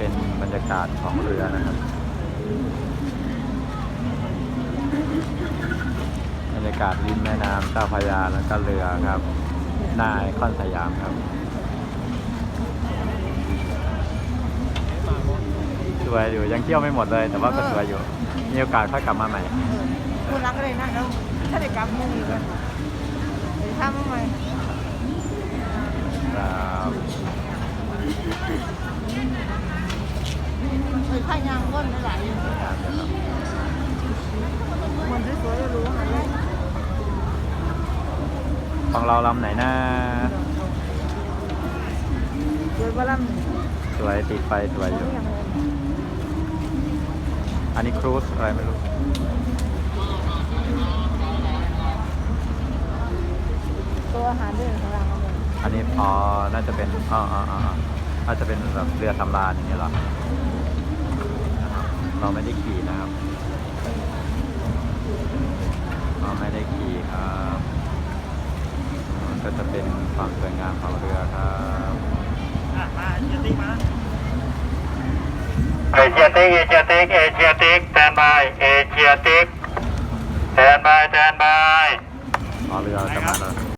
ป็นบรรยากาศของเรือนะครับ บรรยากาศริมแม่น้ำเจ้าพระยาแล้วก็เรือครับนาไอคอนสยามครับ สวยอยู่ยังเที่ยวไม่หมดเลย แต่ว่าก็สวยอยู่ มีโอกาสค่อยกลับมาใหม่พูดรักเลยนั่นแล้วถ้าได้กลับมุ่งอีกแล้วไปทำใหม่ ครับ ไปพายางก้นหลายๆมันสวยๆรู้ๆนะของเราลำไหนนะ สวยบ้าล่ำสวยติดไฟสวยอยู่ อันนี้ครูซอะไรไม่รู้ตัวอาหารด้วยของเราเลยอันนี้อ๋อน่าจะเป็นอ๋ออ๋ออ๋อน่าจะเป็นแบบเรือสำราญอย่างเงี้ยเหรอนะครับ เราไม่ได้ขี่นะครับ เราไม่ได้ขี่ครับอ๋อก็จะเป็นความสวยงามของเรือครับเอเชียติกเอเชียติกเอเชียติกแตนบายเอเชียติกแตนบายแตนบายอ๋อเรือจะมาแล้ว